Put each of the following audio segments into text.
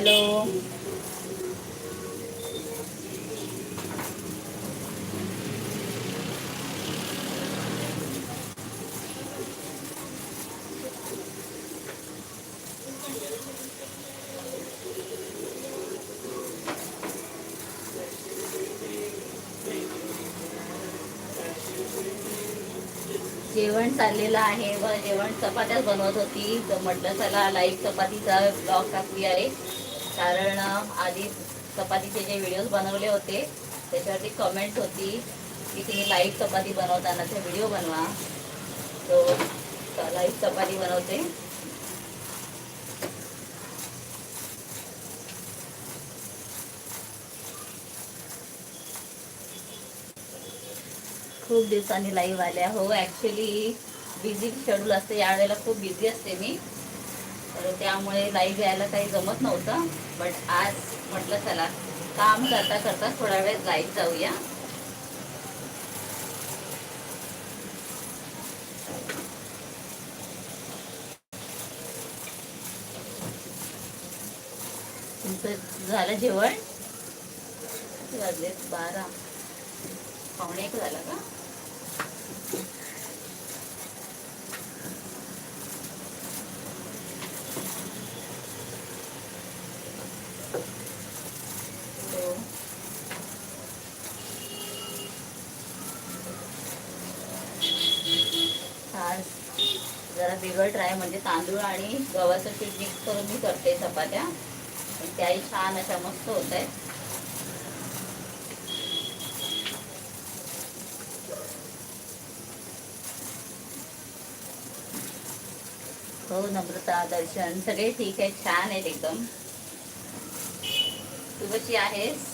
Hello. जेवण चाललेलं आहे. व जेवण चपात्याच बनवत होती. तर म्हटलं चला लाईव्ह चपातीचा ब्लॉग टाकली आहे कारण आधी चपातीचे जे व्हिडिओज बनवले होते त्याच्यावरती कमेंट होती की तुम्ही लाईव्ह चपाती बनवताना ते व्हिडिओ बनवा. तो लाईव्ह चपाती बनवते. खूप दिवसांनी लाईव्ह आल्या. हो ॲक्च्युली बिझी शेड्यूल असते. यावेळेला खूप बिझी असते मी. तर त्यामुळे लाईव्ह यायला काही जमत नव्हतं. बट आज म्हटलं चला काम करता करता थोडा वेळ लाईव्ह जाऊया. तुमचं झालं जेवण? किती वाजले बारा. पावणे एक झाला का हो. आज जरा बिघट आहे म्हणजे तांदूळ आणि गव्हाचं पीठ मिक्स करून मी करते चपात्या. त्याही छान अशा मस्त होत आहेत हो नम्रता दर्शन सगळे ठीक आहे छान आहेत एकदम. तू कशी आहेस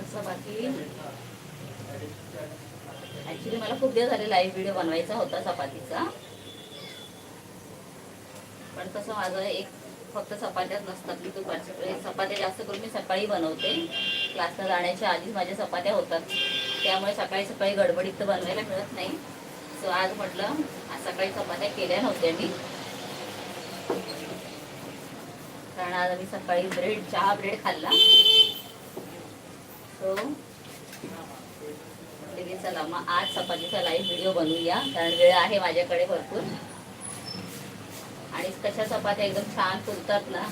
कसं बाकी ऍक्च्युली मला खूप दिवस झाले लाईव्ह व्हिडिओ बनवायचा होता चपातीचा. पण कसं माझं एक फक्त चपात्याच नसतात मी दुपारच्या चपात्या जास्त करून मी सकाळी बनवते. क्लासला जाण्याच्या आधीच माझ्या चपात्या होतात. त्यामुळे सकाळी सकाळी गडबडीत तर बनवायला मिळत नाही. सो आज म्हटलं आज सकाळी चपात्या केल्या नव्हत्या मी. कारण आज आम्ही सकाळी ब्रेड चहा ब्रेड खाल्ला. सो म्हटलं चला मग आज चपातीचा लाईव्ह व्हिडिओ बनवूया कारण वेळ आहे माझ्याकडे भरपूर. आणि कशा चपात्या एकदम छान फुलतात ना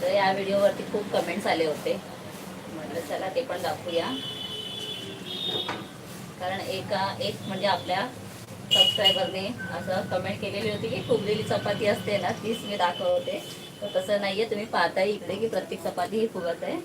तर या व्हिडिओवरती खूप कमेंट्स आले होते. म्हटलं चला ते पण दाखवूया. कारण एका एक म्हणजे आपल्या सबस्क्रायबरने असं कमेंट केलेली होती की फुगलेली चपाती असते ना तीच मी दाखवते. तर तसं नाहीये तुम्ही पाहताय इकडे की प्रत्येक चपाती ही फुगत आहे.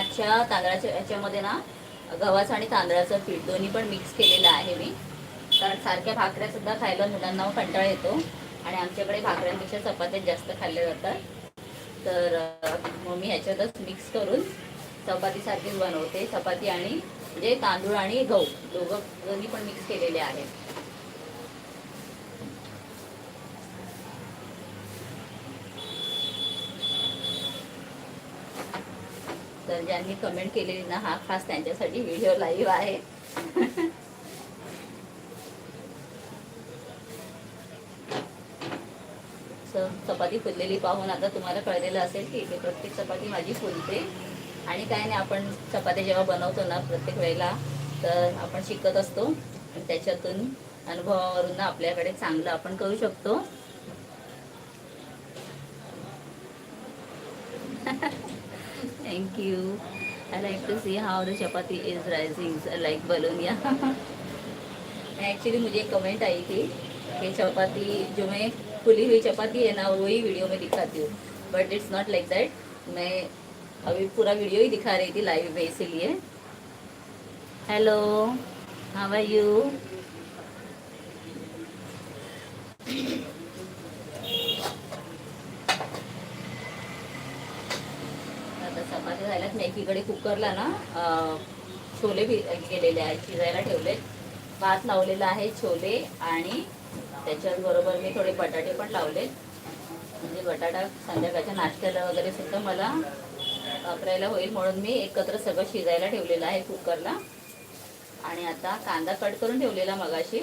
आणि तांदळाच्या याच्यामध्ये ना गव्हाचं आणि तांदळाचं पीठ दोन्ही पण मिक्स केलेलं आहे मी. कारण सारख्या भाकऱ्या सुद्धा खायला मुलांना कंटाळा येतो आणि आमच्याकडे भाकऱ्यांपेक्षा चपात्या जास्त खाल्ल्या जातात. तर मग मी ह्याच्यातच मिक्स करून चपातीसारखीच बनवते. चपाती आणि म्हणजे तांदूळ आणि गहू दोघं दोन्ही पण मिक्स केलेले आहेत. तर ज्यांनी कमेंट केलेली ना हा खास त्यांच्यासाठी व्हिडिओ लाईव्ह आहे. चपाती फुललेली पाहून आता तुम्हाला कळलेलं असेल की इथे प्रत्येक चपाती माझी फुलते. आणि काय नाही आपण चपाती जेव्हा बनवतो ना प्रत्येक वेळेला तर आपण शिकत असतो. आणि त्याच्यातून अनुभवावरून ना आपल्याकडे चांगलं आपण करू शकतो. Thank you I like to see how the chapati is rising like balloon या एक्चुअली मुझे कमेंट आई थी कि चपाती जो मैं खुली हुई चपाती है ना वही वीडियो में दिखाती हूँ. But it's not like that मैं अभी पूरा वीडियो ही दिखा रही थी लाइव में, इसीलिए. हेलो हाउ आर यू मी एकीकडे कुकरला ना छोले भि केलेले आहेत शिजायला ठेवले भात लावलेला आहे छोले आणि त्याच्याचबरोबर मी थोडे बटाटे पण लावले म्हणजे बटाटा संध्याकाळच्या नाश्त्याला वगैरे सुद्धा मला वापरायला होईल म्हणून मी एकत्र सगळं शिजायला ठेवलेलं आहे कुकरला. आणि आता कांदा कट करून ठेवलेला मगाशी.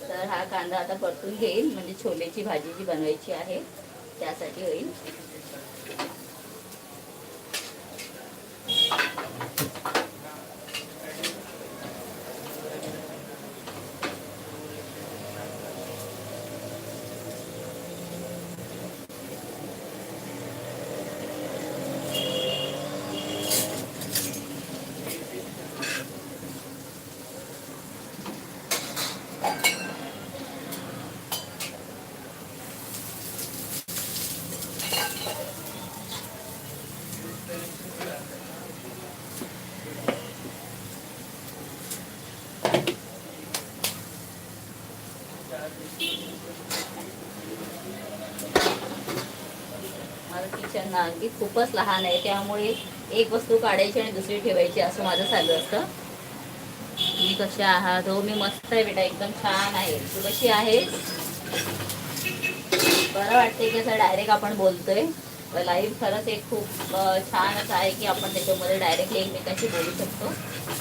तर हा कांदा आता परतून घेईल म्हणजे छोलेची भाजी जी बनवायची आहे त्यासाठी होईल माझं किचन खूपच लहान आहे त्यामुळे एक वस्तू काढायची आणि दुसरी ठेवायची असं माझं चालू असतं. तुम्ही कशा आहात? हो मी मस्त आहे बेटा एकदम छान आहे. तू कशी आहे बरं वाटते की असं डायरेक्ट आपण बोलतोय. लाईव्ह खरंच एक खूप छान असं आहे की आपण त्याच्यामध्ये डायरेक्टली एकमेकांशी बोलू शकतो.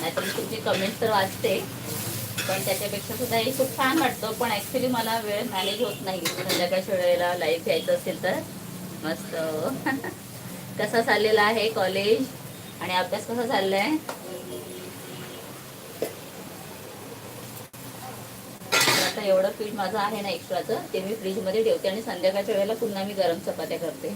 नाहीतर मी तुमची कमेंट्स तर वाचते. पण त्याच्यापेक्षा सुद्धा हे खूप छान वाटतं. पण ॲक्च्युली मला वेळ मॅनेज होत नाही. संध्याकाळच्या वेळेला लाईव्ह घ्यायचं असेल तर. मस्त. कसा चाललेला आहे कॉलेज आणि अभ्यास कसा चाललाय? आता एवढं पीठ माझं आहे ना एक्स्ट्राचं ते मी फ्रीजमध्ये ठेवते आणि संध्याकाळच्या वेळेला पुन्हा मी गरम चपात्या करते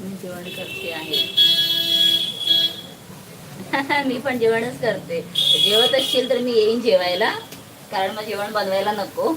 मी जेवण करते आहे मी पण जेवणच करते. जेवत असशील तर मी येईन जेवायला. कारण मग जेवण बनवायला नको.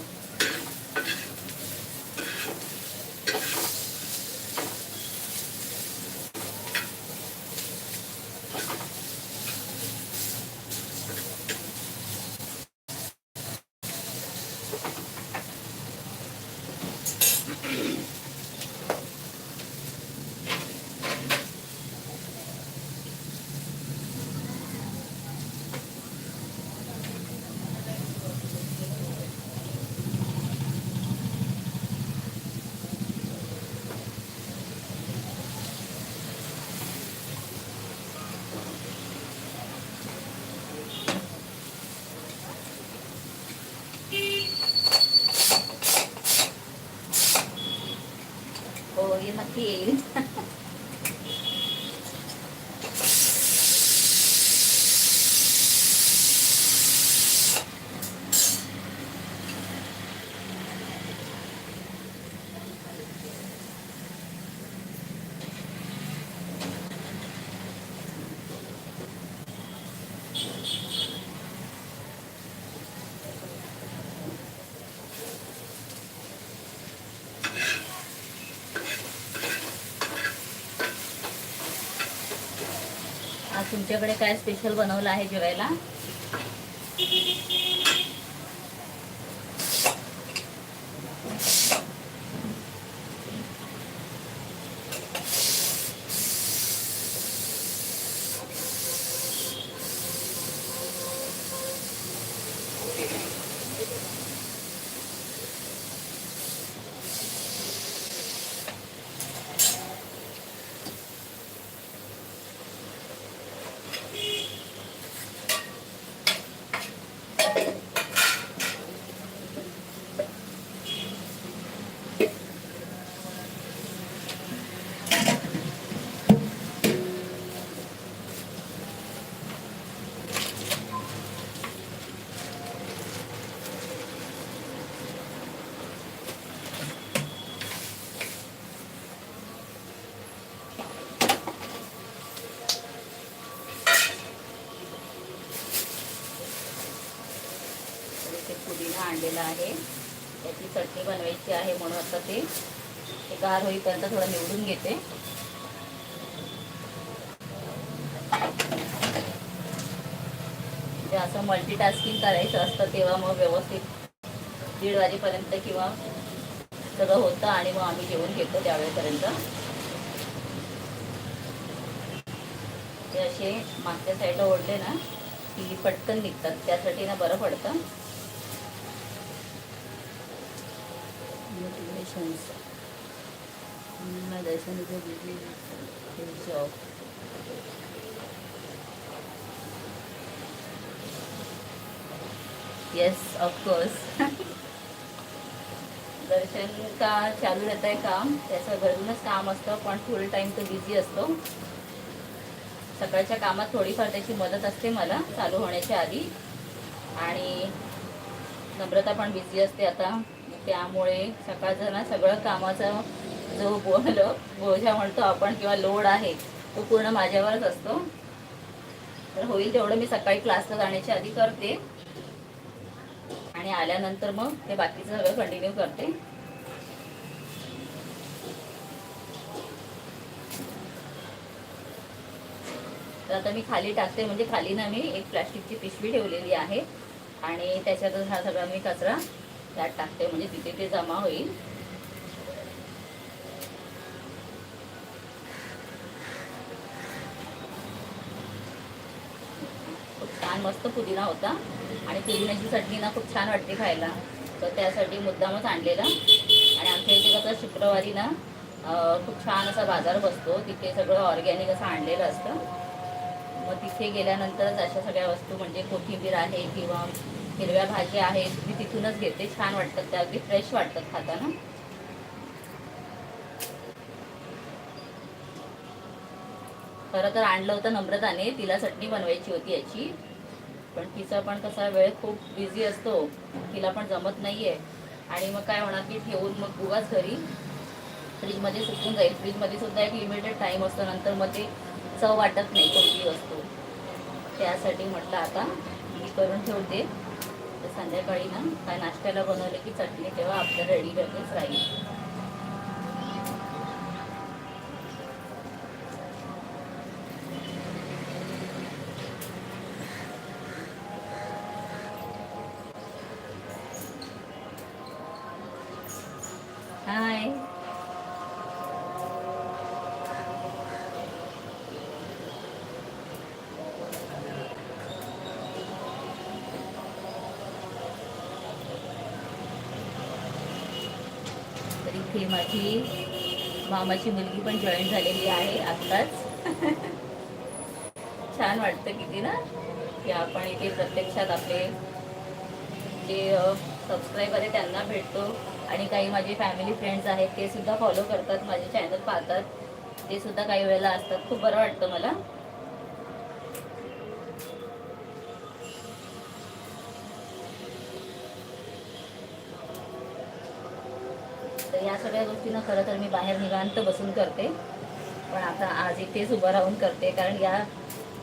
तुमच्याकडे काय स्पेशल बनवलं आहे जेवायला? आणलेला आहे. त्याची चटणी बनवायची आहे म्हणून आता ते गार होईपर्यंत थोडं निवडून घेते. म्हणजे असं मल्टीटास्किंग करायचं असतं तेव्हा मग व्यवस्थित दीड वाजेपर्यंत किंवा सगळं होतं आणि मग आम्ही जेवण घेतो त्यावेळेपर्यंत. ते असे मागच्या साईडला ओढले ना की पटकन निघतात. त्यासाठी ना बरं पडतं. Motivations. Motivation is a busy job. Yes, of course. दर्शन का चालू रहता आहे काम त्याचं घरूनच काम असतं पण फुल टाईम तो बिझी असतो सकाळच्या कामात थोडीफार त्याची मदत असते मला चालू होण्याच्या आधी आणि नम्रता पण बिझी असते आता त्यामुळे सकाळचं ना सगळं कामाचा जो बोल बोजा म्हणतो आपण किंवा लोड आहे तो पूर्ण माझ्यावरच असतो. तर होईल तेवढं मी सकाळी क्लासला जाण्याच्या आधी करते. आणि आल्यानंतर मग ते बाकीचं सगळं कंटिन्यू करते. तर आता मी खाली टाकते म्हणजे खाली ना मी एक प्लॅस्टिकची पिशवी ठेवलेली आहे. आणि त्याच्यातच हा सगळा मी कचरा त्यात टाकते म्हणजे तिथे ते जमा होईल. खूप छान मस्त पुदिना होता. आणि पुदिन्याची चटणी ना खूप छान वाटते खायला. तर त्यासाठी मुद्दामच आणलेला. आणि आमच्या इथे कसं शुक्रवारी ना खूप छान असा बाजार बसतो. तिथे सगळं ऑर्गॅनिक असं आणलेलं असतं. मग तिथे गेल्यानंतरच अशा सगळ्या वस्तू म्हणजे कोथिंबीर आहे किंवा हिरव्या भाज्या आहेत मी तिथूनच घेते. छान वाटतात त्या अगदी फ्रेश वाटतात खाताना. खरं तर आणलं होतं नम्रताने तिला चटणी बनवायची होती याची. पण तिचा पण कसा वेळ खूप बिझी असतो तिला पण जमत नाहीये. आणि मग काय होणार की ठेवून मग उगाच घरी फ्रीजमध्ये सुकून जाईल. फ्रीजमध्ये सुद्धा एक लिमिटेड टाईम असतो नंतर मग ते चव वाटत नाही कोणती वस्तू. त्यासाठी म्हटलं आता मी करून ठेवते. तर संध्याकाळी ना काय नाश्त्याला बनवलं की चटणी तेव्हा आपलं रेडी लगेच राहील. इथे माझी मामाची मुलगी पण जॉईन झालेली आहे आत्ताच. छान वाटतं किती ना? की आपण इथे प्रत्यक्षात आपले जे सबस्क्राईबर आहे त्यांना भेटतो. आणि काही माझे फॅमिली फ्रेंड्स आहेत ते सुद्धा फॉलो करतात माझे चॅनल पाहतात. ते सुद्धा काही वेळेला असतात. खूप बरं वाटतं मला. तर या सगळ्या गोष्टींना खरं तर मी बाहेर निवांत बसून करते. पण आता आज इथेच उभं राहून करते. कारण या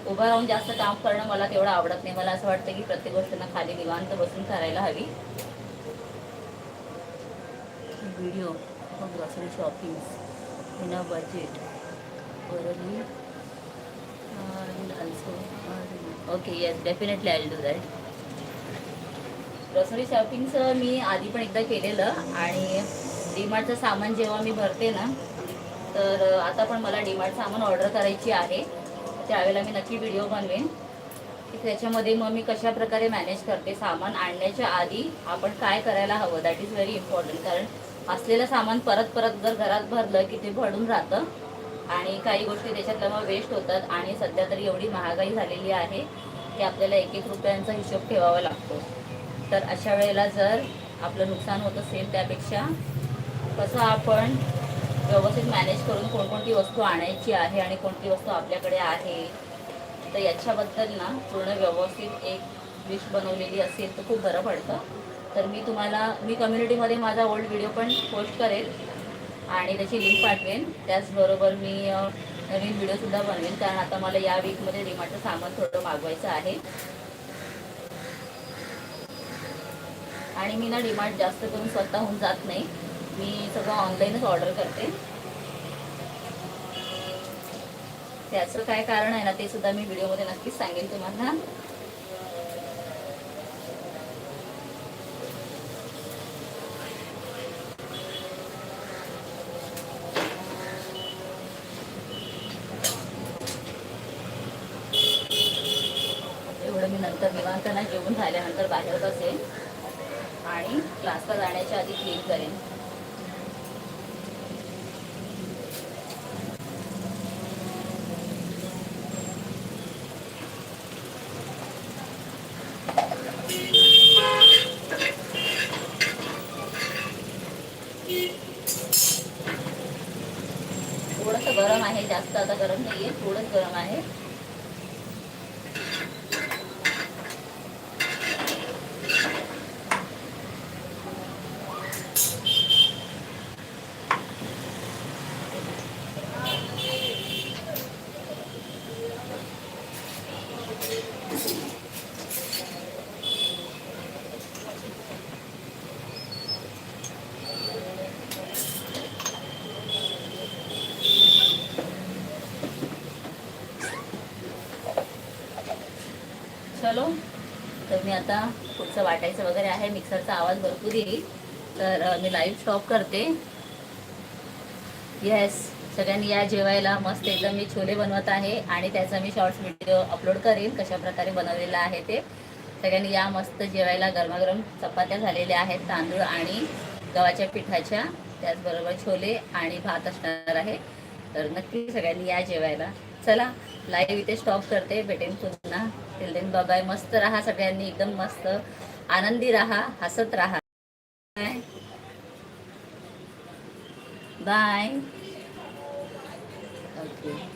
उभं राहून जास्त काम करणं मला तेवढं आवडत नाही. मला असं वाटतं की प्रत्येक गोष्टींना खाली निवांत बसून करायला हवी. Video grocery shopping in a budget Worli okay yes definitely I do that grocery शॉपिंगचं मी आधी पण एकदा केलेलं आणि डीमार्टचं सामान जेव्हा मी भरते ना तर आता पण मला डीमार्ट सामान ऑर्डर करायची आहे. त्यावेळेला मी नक्की व्हिडिओ बनवेन. की त्याच्यामध्ये मग मी कशा प्रकारे मॅनेज करते सामान आणण्याच्या आधी आपण काय करायला हवं? दॅट इज व्हेरी इम्पॉर्टंट कारण असलेलं सामान परत परत जर घरात भरलं की ते भडून राहतं. आणि काही गोष्टी त्याच्यातल्या मग वेस्ट होतात आणि सध्या तरी एवढी महागाई झालेली आहे की आपल्याला एक एक रुपयांचा हिशोब ठेवावा लागतो. तर अशा वेळेला जर आपलं नुकसान होत असेल त्यापेक्षा कसं आपण व्यवस्थित मॅनेज करून कोणकोणती वस्तू आणायची आहे आणि कोणती वस्तू आपल्याकडे आहे तर याच्याबद्दल ना पूर्ण व्यवस्थित एक लिस्ट बनवलेली असेल तर खूप बरं पडतं. तर मी तुम्हाला मी कम्युनिटीमध्ये माझा ओल्ड व्हिडिओ पण पोस्ट करेल आणि त्याची लिंक पाठवेन. त्याचबरोबर मी नवीन व्हिडिओसुद्धा बनवेन कारण आता मला या वीकमध्ये डिमार्टचं सामान थोडं मागवायचं आहे. आणि मी ना डिमार्ट जास्त करून स्वतःहून जात नाही. मी सगळं ऑनलाईनच ऑर्डर करते. त्याचं काय कारण आहे ना ते सुद्धा मी व्हिडिओमध्ये नक्कीच सांगेन तुम्हाला. एवढं मी नंतर निवांत ना झाल्यानंतर बाहेर बसेन आणि क्लासला जाण्याच्या आधी क्लीन करेन थोडंसं गरम आहे जास्त आता गरम नाहीये थोडंच गरम आहे चलो तर मी आता पुढचं वाटायचं वगैरे आहे. मिक्सरचा आवाज भरपूर येईल. तर मी लाईव्ह स्टॉप करते. येस सगळ्यांनी या जेवायला मस्त एकदम मी छोले बनवत आहे आणि त्याचा मी शॉर्ट्स व्हिडिओ अपलोड करेन कशा प्रकारे बनवलेला आहे ते. सगळ्यांनी या मस्त जेवायला गरमागरम चपात्या झालेल्या आहेत तांदूळ आणि गव्हाच्या पिठाच्या. त्याचबरोबर छोले आणि भात असणार आहे. तर नक्की सगळ्यांनी या जेवायला. चला लाईव्ह इथे स्टॉप करते. भेटेन पुन्हा. टिल देन बाय मस्त राहा सगळ्यांनी एकदम मस्त. आनंदी राहा हसत राहा. बाय. बाय. ओके.